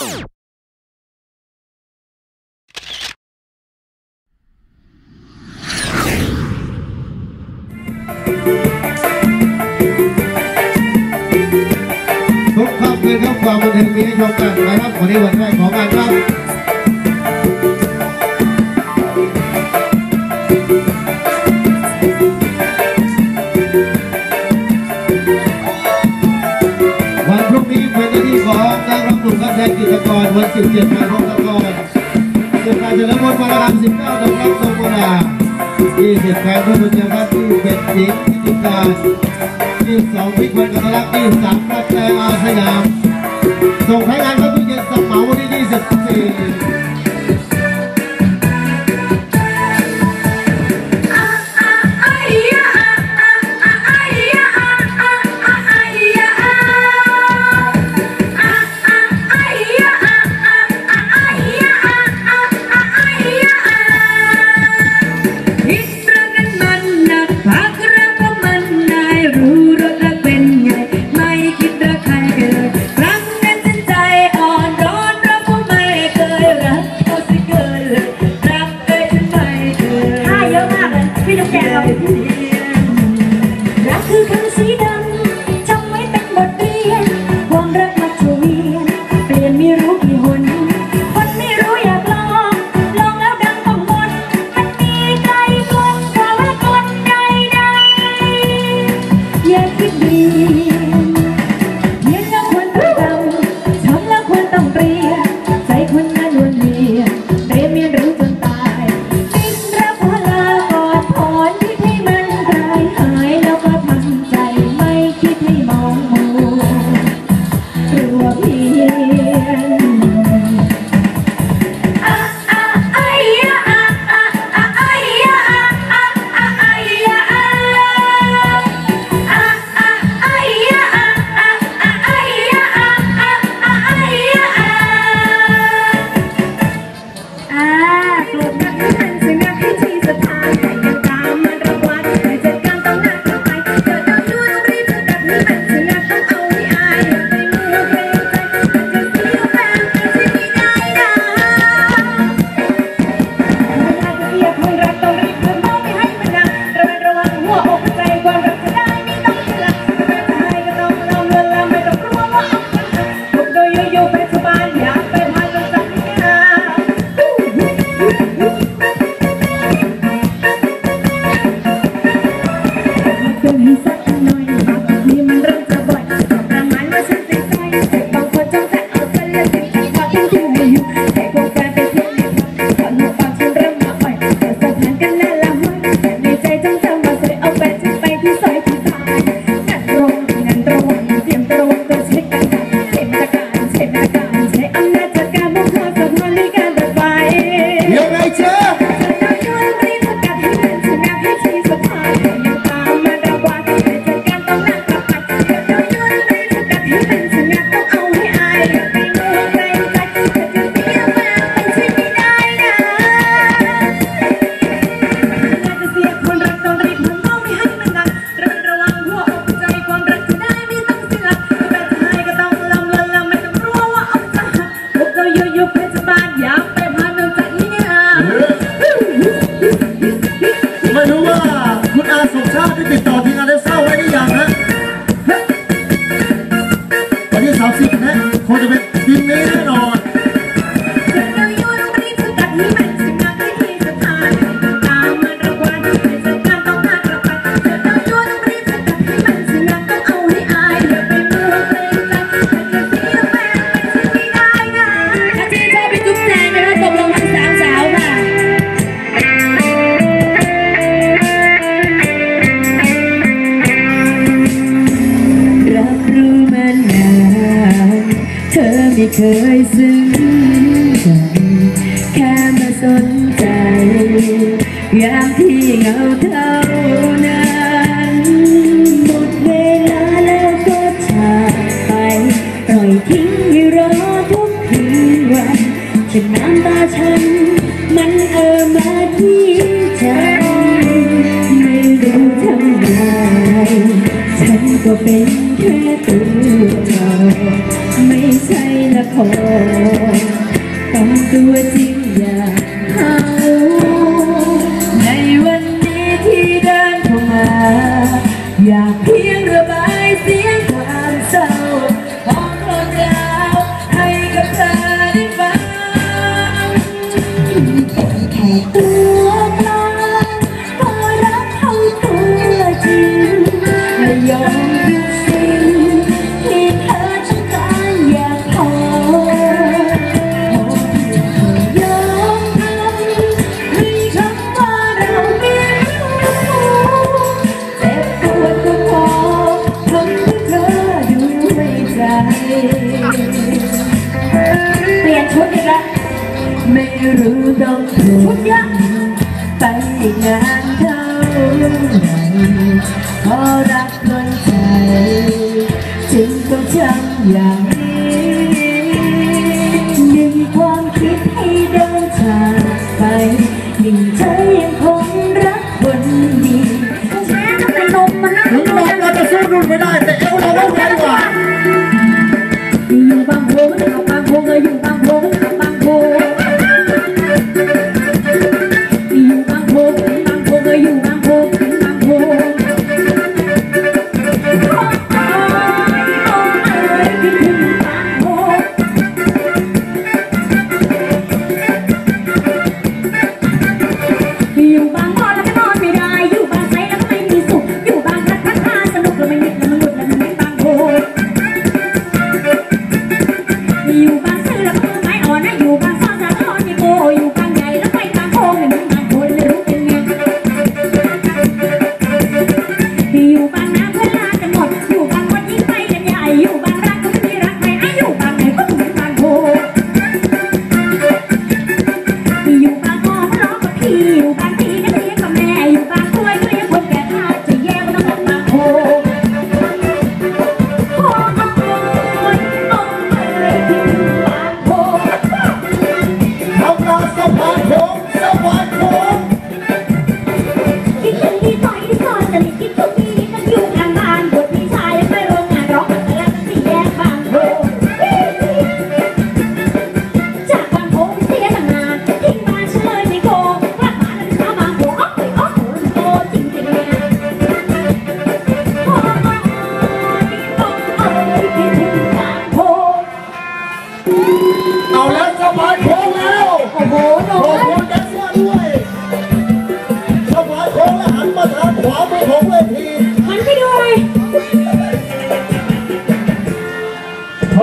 ความบันเทิงปีนี้ชมกันนะครับวันนี้วันแรก ศิษกรวันสิบเจ็ดพานห้องตะกอนสิบการเฉลิมพลปาราสิบเก้าดอกรักทรงโบราณยี่สิบการพระบุญยรัตน์ที่เป็นหญิงพิการยี่สองพิพันธ์กัลลักษณ์ยี่สามพระแจอาสยาม ส่งท้ายงานพระบุญเย็นสมเอาวันที่ยี่สิบสี่ีดำจำไว้เป็นบทเรียนความรักมาช่เวียนเปลี่ยนไม่รู้กี่หนคนไม่รู้อยากลองลองแล้วดังกังวลมันมีใจกลนกะละกลนใดใดอย่าคิดดีเรียนแล้วควรต้องจำทำแล้วควรต้องเปลี่ยนใจคนนั้นวนเวียน ชาวซิ่งนะคนจะเป็นดินนี้ เคยซึ้งใจแค่มาสนใจยามที่เงาเธอ ต้องตัวจริงอย่าเขาในวันนี้ที่เดินเข้ามา อยากเพียงระบายเสียงความเศร้าของคนดาวให้กับเธอได้ฟังแค่ตัวตาพอรักเขาตัวจริงไม่ยอม ไม่รู้ต้องถูกไปงานเท่าไหร่เพราะรักคนใจจึงต้องทำอย่างนี้ดึงความคิดให้เดินทางไปยิ่งใจยังคงรักคนดีแม่ทำไมนมมันน่ารุงเราจะสู้รุนไม่ได้แต่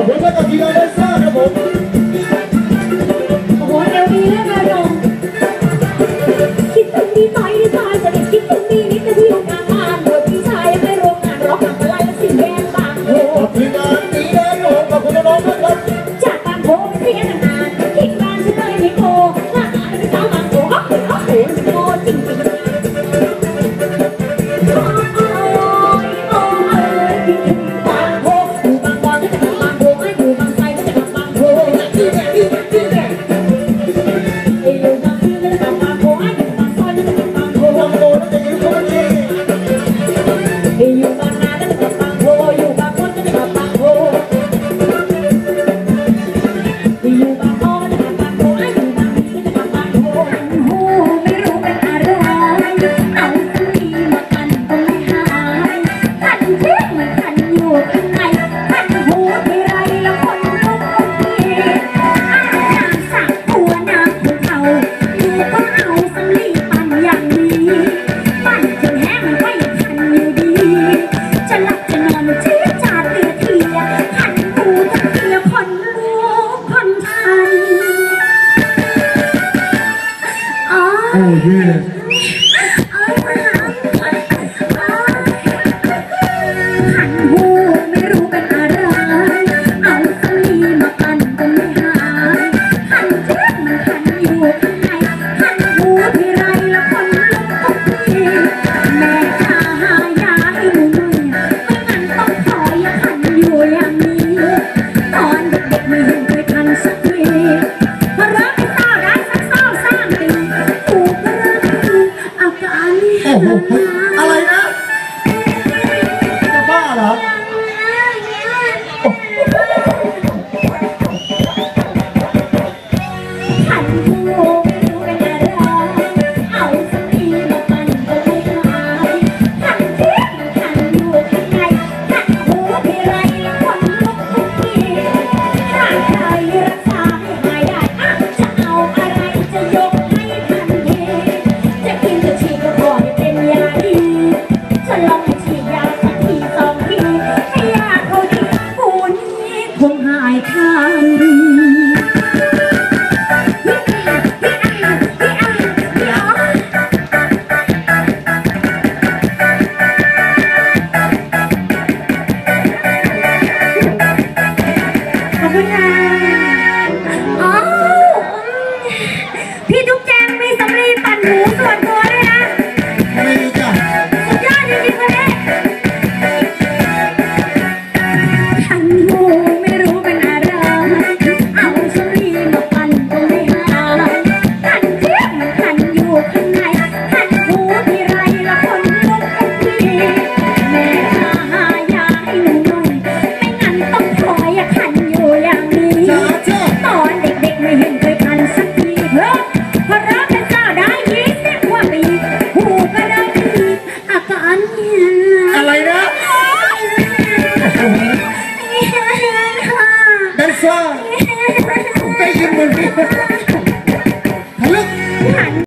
Otra cantidad